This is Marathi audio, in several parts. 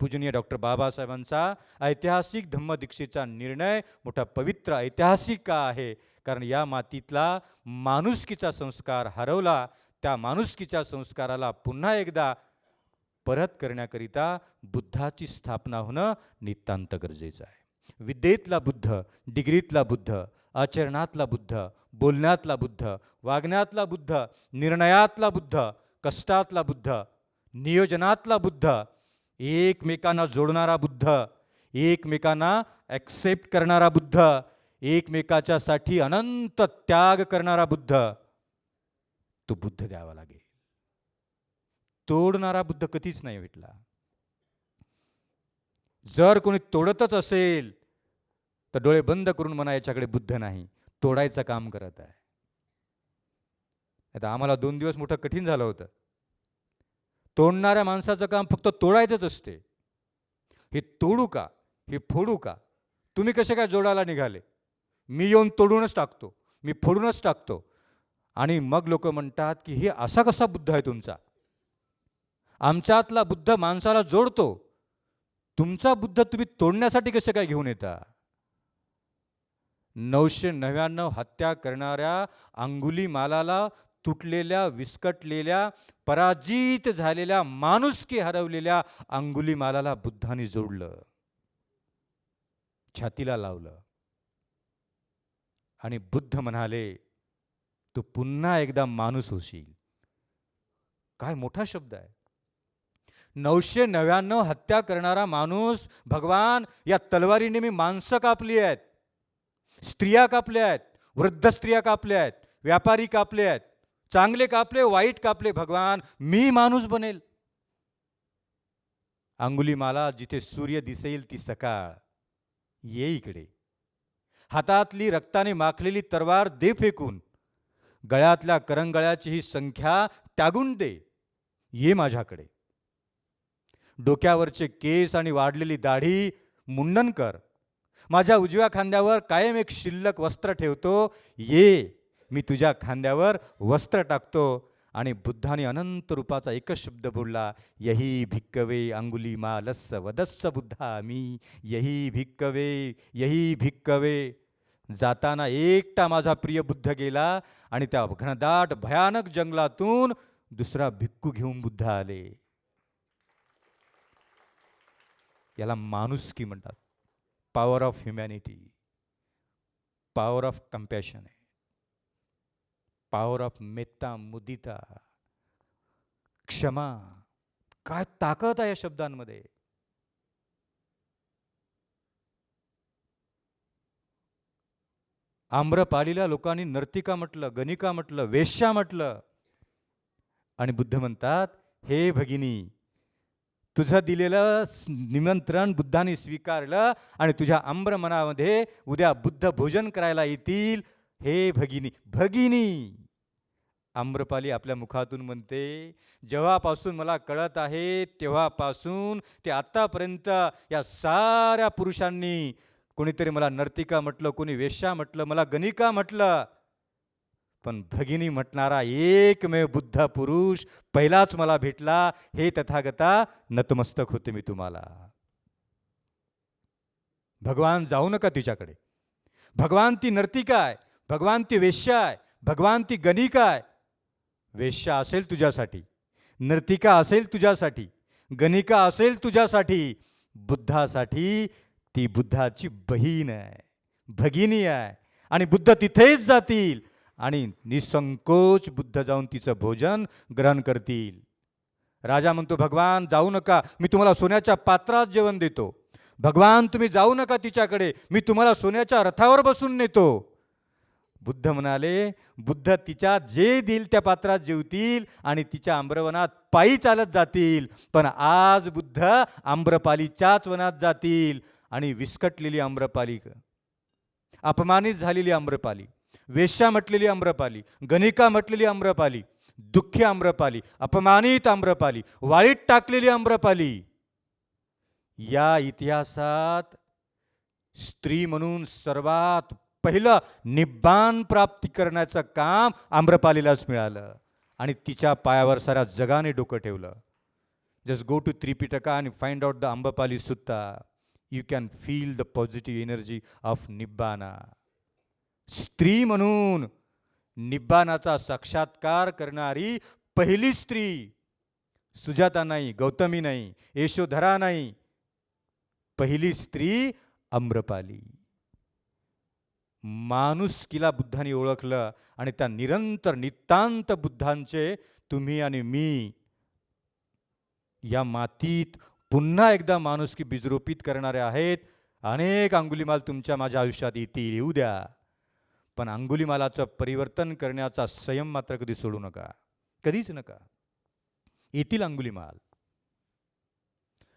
पूजनीय डॉक्टर बाबासाहेबांचा ऐतिहासिक धम्मदीक्षेचा निर्णय मोठा पवित्र ऐतिहासिक का आहे? कारण या मातीतला माणुसकीचा संस्कार हरवला त्या माणुसकीच्या संस्काराला पुन्हा एकदा परत करण्याकरिता बुद्धाची स्थापना होणं नितांत गरजेचं आहे. विद्येतला बुद्ध डिग्रीतला बुद्ध आचरणातला बुद्ध बोलण्यातला बुद्ध वागण्यातला बुद्ध निर्णयातला बुद्ध कष्टातला बुद्ध नियोजनातला बुद्ध एकमेकांना जोडणारा बुद्ध एकमेकांना ॲक्सेप्ट करणारा बुद्ध एकमेकाच्यासाठी अनंत त्याग करणारा बुद्ध. तो बुद्ध द्यावा लागेल. तोडणारा बुद्ध कधीच नाही भेटला. जर कोणी तोडतच असेल तर डोळे बंद करून म्हणा याच्याकडे बुद्ध नाही. तोडायचं काम करत आहे. आता आम्हाला दोन दिवस मोठं कठीण झालं होतं. तोडणाऱ्या माणसाचं काम फक्त तोडायचंच असते. हे तोडू का? हे फोडू का? तुम्ही कसे काय जोडायला निघाले? मी येऊन तोडूनच टाकतो. मी फोडूनच टाकतो. आणि मग लोक म्हणतात की हे असा कसा बुद्ध आहे तुमचा? आमच्यातला बुद्ध माणसाला जोडतो. तुमचा बुद्ध तुम्ही तोडण्यासाठी कसे काय घेऊन येता? नऊशे नव्याण्णव हत्या करणाऱ्या अंगुली मालाला तुटलेल्या विस्कटलेल्या पराजित झालेल्या माणुसकी हरवलेल्या अंगुली मालाला बुद्धाने जोडलं. छातीला लावलं. आणि बुद्ध म्हणाले तू पुन्हा एकदा माणूस होशील. काय मोठा शब्द आहे. नऊशे नव्याण्णव हत्या करणारा माणूस भगवान या तलवारीने मी माणसं कापली आहेत. स्त्रिया कापल्या आहेत. वृद्ध स्त्रिया कापल्या आहेत. व्यापारी कापले आहेत. चांगले कापले वाईट कापले भगवान मी माणूस बनेल. अंगुली माला जिथे सूर्य दिसेल ती सकाळ. ये इकडे. हातातली रक्ताने माखलेली तरवार दे फेकून. गळ्यातल्या करंगळ्याची ही संख्या त्यागून दे. ये माझ्याकडे. डोक्यावरचे केस आणि वाढलेली दाढी मुंडन कर. माझ्या उजव्या खांद्यावर कायम एक शिल्लक वस्त्र ठेवतो. ये मी तुझ्या खांद्यावर वस्त्र टाकतो. आणि बुद्धाने अनंत रूपाचा एकच शब्द बोलला यही भिक्कवे अंगुली मालस्स वदस्स बुद्धा मी यही भिक्कवे यही भिक्कवे. जाताना एकटा माझा प्रिय बुद्ध गेला आणि त्या घनदाट भयानक जंगलातून दुसरा भिक्कू घेऊन बुद्ध आले. याला माणुसकी म्हणतात. Power of humanity power of compassion आहे. पॉवर ऑफ मेत्ता मुदिता क्षमा. काय ताकद आहे या शब्दांमध्ये? आम्रपालीला लोकांनी नर्तिका म्हटलं गणिका म्हटलं वेश्या म्हटलं. आणि बुद्ध म्हणतात हे भगिनी तुझं दिलेलं निमंत्रण बुद्धाने स्वीकारलं आणि तुझ्या आम्र मनामध्ये उद्या बुद्ध भोजन करायला येतील हे भगिनी भगिनी! आम्रपाली आपल्या मुखातून म्हणते जेव्हापासून मला कळत आहे तेव्हापासून ते आत्तापर्यंत या साऱ्या पुरुषांनी कोणीतरी मला नर्तिका म्हटलं कोणी वेश्या म्हटलं मला गणिका म्हटलं. पण भगिनी म्हटणारा एकमेव बुद्ध पुरुष पहिलाच मला भेटला हे तथागता नतमस्तक होते मी तुम्हाला. भगवान जाऊ नका तिच्याकडे. भगवान ती नर्तिका आहे. भगवान ती वेश्या आहे भगवान ती गणिका आहे. वेश्या असेल तुझ्यासाठी नर्तिका असेल तुझ्यासाठी गणिका असेल तुझ्यासाठी बुद्धासाठी ती बुद्धाची बहीण आहे भगिनी आहे. आणि बुद्ध तिथेच जातील आणि निसंकोच बुद्ध जाऊन तिचं भोजन ग्रहण करतील. राजा म्हणतो भगवान जाऊ नका. मी तुम्हाला सोन्याच्या पात्रात जेवण देतो. भगवान तुम्ही जाऊ नका तिच्याकडे. मी तुम्हाला सोन्याच्या रथावर बसून नेतो. बुद्ध म्हणाले बुद्ध तिच्या जे देईल त्या पात्रात जेवतील आणि तिच्या आम्रवनात पायी चालत जातील. पण आज बुद्ध आम्रपालीच्याच वनात जातील आणि विस्कटलेली आम्रपाली अपमानित झालेली आम्रपाली वेश्या म्हटलेली आम्रपाली गणिका म्हटलेली आम्रपाली दुःखी आम्रपाली अपमानित आम्रपाली वाळीत टाकलेली आम्रपाली. या इतिहासात स्त्री म्हणून सर्वात पहिलं निब्बान प्राप्ती करण्याचं काम आम्रपालीलाच मिळालं. आणि तिच्या पायावर साऱ्या जगाने डोकं ठेवलं. जस्ट गो टू त्रिपिटका आणि find out the Ambapali Sutta you can feel the positive energy of Nibbana स्त्री म्हणून निब्बानाचा साक्षात्कार करणारी पहिली स्त्री सुजाता नाही गौतमी नाही यशोधरा नाही. पहिली स्त्री आम्रपाली. माणुसकीला बुद्धाने ओळखलं आणि त्या निरंतर नितांत बुद्धांचे तुम्ही आणि मी या मातीत पुन्हा एकदा माणुसकी बीजरोपित करणारे आहेत. अनेक अंगुलीमाल तुमच्या माझ्या आयुष्यात येतील येऊ द्या. पण अंगुलीमालाचं परिवर्तन करण्याचा संयम मात्र कधी सोडू नका. कधीच नका. येतील अंगुलीमाल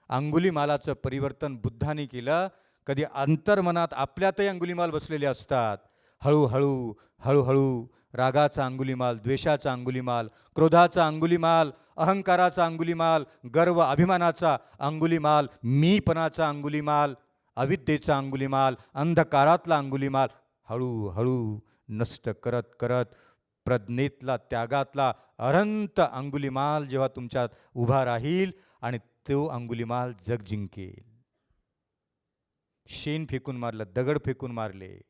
अंगुलीमालाचं परिवर्तन बुद्धाने केलं कधी अंतर्मनात आपल्यातही अंगुलीमाल बसलेले असतात. हळूहळू हळूहळू रागाचा अंगुलीमाल द्वेषाचा अंगुलीमाल क्रोधाचा अंगुलीमाल अहंकाराचा अंगुलीमाल गर्व अभिमानाचा अंगुलीमाल मीपणाचा अंगुलीमाल अविद्येचा अंगुलीमाल अंधकारातला अंगुलीमाल हळूहळू नष्ट करत करत प्रज्ञेतला त्यागातला अरंत अंगुलीमाल जेव्हा तुमच्यात उभा राहील आणि तो अंगुलीमाल जग जिंकेल शेण फेकून मारलं दगड फेकून मारले.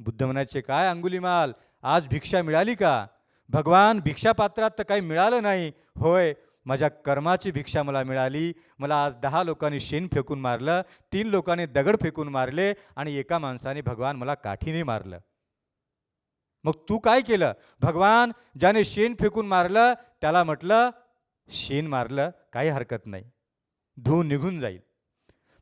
बुद्ध म्हणायचे काय अंगुलीमाल आज भिक्षा मिळाली का? भगवान भिक्षापात्रात तर काही मिळालं नाही. होय माझ्या कर्माची भिक्षा मला मिळाली. मला आज दहा लोकांनी शेण फेकून मारलं तीन लोकांनी दगड फेकून मारले आणि एका माणसाने भगवान मला काठीने मारलं. मग तू काय केलं? भगवान ज्याने शेण फेकून मारलं त्याला म्हटलं शेण मारलं काही हरकत नाही. धू निघून जाईल.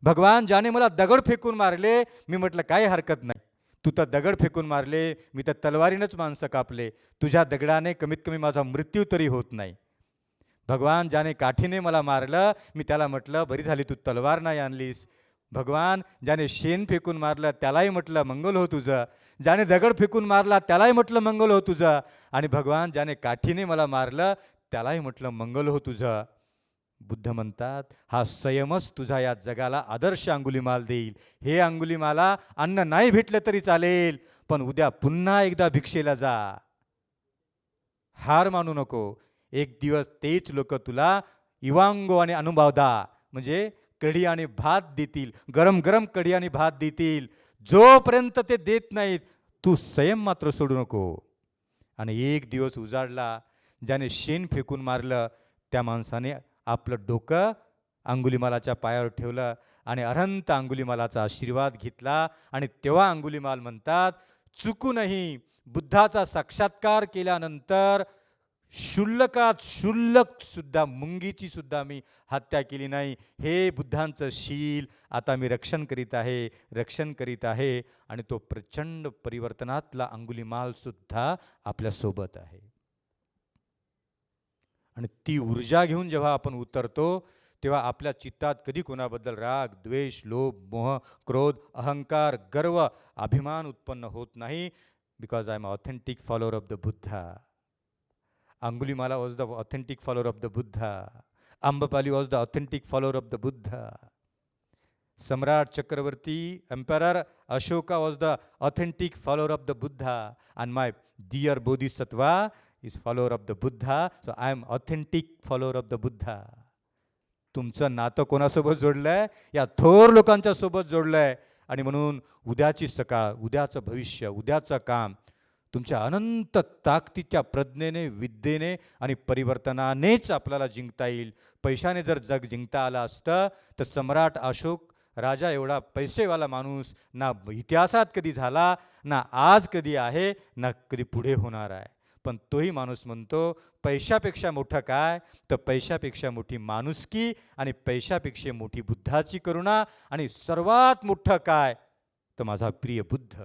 भगवान ज्याने मला दगड फेकून मारले मी म्हटलं काही हरकत नाही. तू तर दगड फेकून मारले मी तर तलवारीनंच माणसं कापले. तुझ्या दगडाने कमीत कमी माझा मृत्यू तरी होत नाही. भगवान ज्याने काठीने मला मारलं मी त्याला म्हटलं बरी झाली तू तलवार नाही आणलीस. भगवान ज्याने शेण फेकून मारलं त्यालाही म्हटलं मंगल हो तुझं. ज्याने दगड फेकून मारला त्यालाही म्हटलं मंगल हो तुझं. आणि भगवान ज्याने काठीने मला मारलं त्यालाही म्हटलं मंगल हो तुझं. बुद्ध म्हणतात हा संयमच तुझा या जगाला आदर्श अंगुलीमाल देईल. हे अंगुलीमाला अन्न नाही भेटलं तरी चालेल पण उद्या पुन्हा एकदा भिक्षेला जा. हार मानू नको. एक दिवस तेच लोक तुला इवांगो आणि अनुभवदा म्हणजे कढी आणि भात देतील. गरम गरम कढी आणि भात देतील. जोपर्यंत ते देत नाहीत तू संयम मात्र सोडू नको. आणि एक दिवस उजाडला ज्याने शेण फेकून मारलं त्या माणसाने आपलं डोकं अंगुलीमालाच्या पायावर ठेवलं आणि अनंत अंगुलीमालाचा आशीर्वाद घेतला. आणि तेव्हा अंगुलीमाल म्हणतात चुकूनही बुद्धाचा साक्षात्कार केल्यानंतर शुल्लकात शुल्लक सुद्धा मुंगीची सुद्धा मी हत्या केली नाही. हे बुद्धांचं शील आता मी रक्षण करीत आहे रक्षण करीत आहे. आणि तो प्रचंड परिवर्तनातला अंगुलीमाल सुद्धा आपल्यासोबत आहे. आणि ती ऊर्जा घेऊन जेव्हा आपण उतरतो तेव्हा आपल्या चित्तात कधी कोणाबद्दल राग द्वेष लोभ मोह क्रोध अहंकार गर्व अभिमान उत्पन्न होत नाही. Because I am authentic follower of the Buddha Angulimala was the authentic follower of the Buddha Ambapali was the authentic follower of the Buddha Samrat Chakraborty emperor Ashoka was the authentic follower of the Buddha and my dear Bodhisattva is follower of the Buddha so I am authentic follower of the Buddha तुमचं नातं कोणासोबत जोडलं आहे या थोर लोकांच्या सोबत जोडलं आहे आणि म्हणून उद्याची सकाळ उद्याचं भविष्य उद्याचं काम तुमच्या अनंत ताकदीच्या प्रज्ञेने विद्येने आणि परिवर्तनानेच आपल्याला जिंकता येईल. पैशाने जर जग जिंकता आलं असतं तर सम्राट अशोक राजा एवढा पैसेवाला माणूस ना इतिहासात कधी झाला ना आज कधी आहे ना कधी पुढे होणार आहे. पण तोही माणूस म्हणतो पैशापेक्षा मोठं काय? तर पैशापेक्षा मोठी माणुसकी आणि पैशापेक्षा मोठी बुद्धाची करुणा आणि सर्वात मोठं काय? तर माझा प्रिय बुद्ध